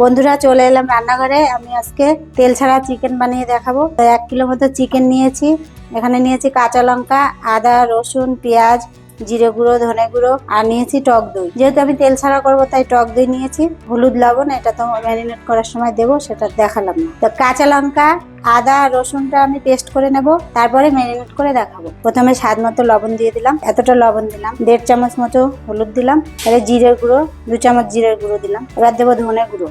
বন্ধুরা, চলে এলাম রান্নাঘরে। আমি আজকে তেল ছাড়া চিকেন বানিয়ে দেখাবো। এক কিলো মতো চিকেন নিয়েছি। এখানে নিয়েছি কাঁচা লঙ্কা, আদা, রসুন, পেঁয়াজ, জিরে গুঁড়ো, ধনে গুঁড়ো, আর নিয়েছি টক দই। যেহেতু আমি তেল ছাড়া করব, তাই টক দই নিয়েছি। হলুদ লবণ, এটা তো ম্যারিনেট করার সময় দেবো, সেটা দেখালাম না। তো কাঁচা লঙ্কা, আদা, রসুনটা আমি পেস্ট করে নেব, তারপরে ম্যারিনেট করে দেখাবো। প্রথমে স্বাদ মতো লবণ দিয়ে দিলাম, এতটা লবণ দিলাম। দেড় চামচ মতো হলুদ দিলাম এবারে জিরে গুঁড়ো, দু চামচ জিরে গুঁড়ো দিলাম। এবার দেবো ধনে গুঁড়ো।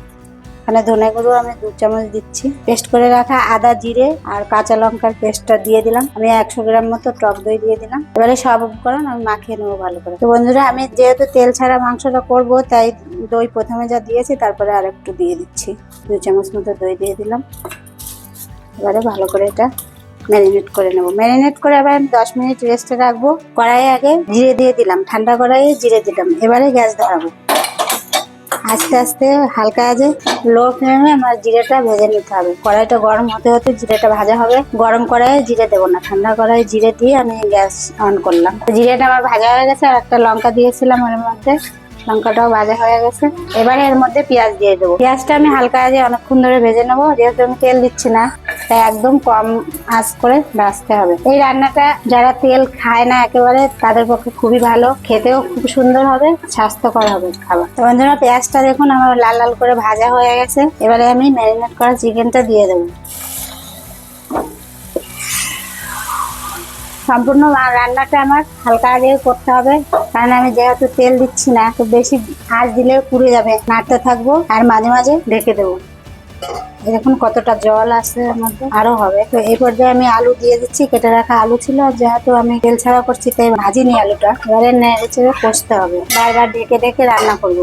এখানে ধনে গুঁড়ো আমি দু চামচ দিচ্ছি। পেস্ট করে রাখা আদা জিরে আর কাঁচা লঙ্কার পেস্টটা দিয়ে দিলাম। আমি একশো গ্রাম মতো টক দই দিয়ে দিলাম। এবারে সব উপকরণ আমি মাখিয়ে নেব ভালো করে। তো বন্ধুরা, আমি যেহেতু তেল ছাড়া মাংসটা করব, তাই দই প্রথমে যা দিয়েছি, তারপরে আর একটু দিয়ে দিচ্ছি। দু চামচ মতো দই দিয়ে দিলাম। এবারে ভালো করে এটা ম্যারিনেট করে নেব। ম্যারিনেট করে আবার আমি দশ মিনিট রেস্টে রাখব। কড়াই আগে জিরে দিয়ে দিলাম। ঠান্ডা কড়াইয়ে জিরে দিলাম। এবারে গ্যাস ধরাবো। আস্তে আস্তে হালকা আজে লো ফ্লেমে আমার জিরেটা ভেজে নিতে হবে। কড়াইটা গরম হতে হতে জিরেটা ভাজা হবে। গরম কড়াইয়ে জিরে দেবো না। ঠান্ডা কড়াইয়ে জিরে দিয়ে আমি গ্যাস অন করলাম। জিরেটা আমার ভাজা হয়ে গেছে আর একটা লঙ্কা দিয়েছিলাম ওর মধ্যে। লঙ্কাটাও ভাজা হয়ে গেছে। এবারে এর মধ্যে পেঁয়াজ দিয়ে দেবো। পেঁয়াজটা আমি হালকা আজে অনেকক্ষণ ধরে ভেজে নেব, যেহেতু আমি তেল দিচ্ছি না, তাই একদম কম আঁচ করে ভাজতে হবে। এই রান্নাটা যারা তেল খায় না একেবারে, তাদের পক্ষে খুবই ভালো। খেতেও খুব সুন্দর হবে, স্বাস্থ্যকর হবে খাবার। তো বন্ধুরা, পেঁয়াজটা দেখুন, আমার লাল লাল করে ভাজা হয়ে গেছে। এবারে আমি ম্যারিনেট করা চিকেনটা দিয়ে দেবো। সম্পূর্ণ রান্নাটা আমার হালকা আগে করতে হবে, কারণ আমি যেহেতু তেল দিচ্ছি না, তো বেশি আঁচ দিলে পুড়ে যাবে। নাড়তে থাকব আর মাঝে মাঝে ঢেকে দেবো। দেখুন কতটা জল এর মধ্যে। আরও হবে। তো এই পর্যায়ে আমি আলু দিয়ে দিচ্ছি, কেটে রাখা আলু ছিল যেহেতু আমি তেল ছাড়া করছি, তাই ভাজিনি আলুটা। এবারে নেড়ে চেড়ে কষতে হবে। বারবার ঢেকে ঢেকে রান্না করব।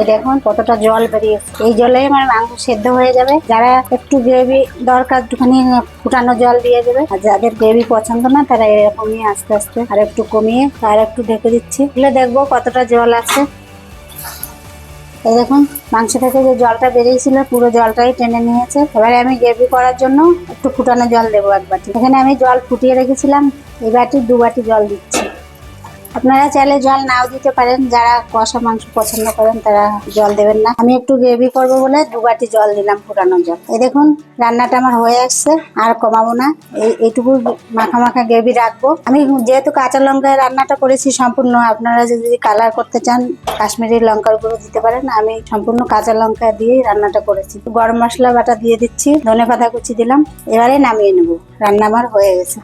এই দেখুন কতটা জল বেরিয়েছে। এই জলে আমার মাংস সেদ্ধ হয়ে যাবে। যারা একটু গ্রেভি দরকার, একটুখানি ফুটানো জল দিয়ে দেবে। আর যাদের গ্রেভি পছন্দ না, তারা এরকমই আস্তে আস্তে আর একটু কমিয়ে আর একটু ঢেকে দিচ্ছি। তাহলে দেখব কতটা জল আছে। এই দেখুন, মাংস থেকে যে জলটা বেরিয়েছিল, পুরো জলটাই টেনে নিয়েছে। এবারে আমি গ্রেভি করার জন্য একটু ফুটানো জল দেবো এক বাটি। এখানে আমি জল ফুটিয়ে রেখেছিলাম। এই দু বাটি জল দিচ্ছি। আপনারা চাইলে জল নাও দিতে পারেন। যারা কষা মাংস পছন্দ করেন, তারা জল দেবেন না। আমি একটু গ্রেভি করব বলে দু বাটি জল দিলাম ফুটানো জল। এই দেখুন, রান্নাটা আমার হয়ে আসছে, আর কমাবো না। এই, এইটুকু মাখা মাখা গ্রেভি রাখব। আমি যেহেতু কাঁচা লঙ্কায় রান্নাটা করেছি, সম্পূর্ণ আপনারা যদি কালার করতে চান, কাশ্মীরি লঙ্কার গুঁড়ো দিতে পারেন। আমি সম্পূর্ণ কাঁচা লঙ্কা দিয়েই রান্নাটা করেছি। গরম মশলা বাটা দিয়ে দিচ্ছি, ধনে পাতা কুচি দিলাম। এবারে নামিয়ে নেব। রান্না আমার হয়ে গেছে।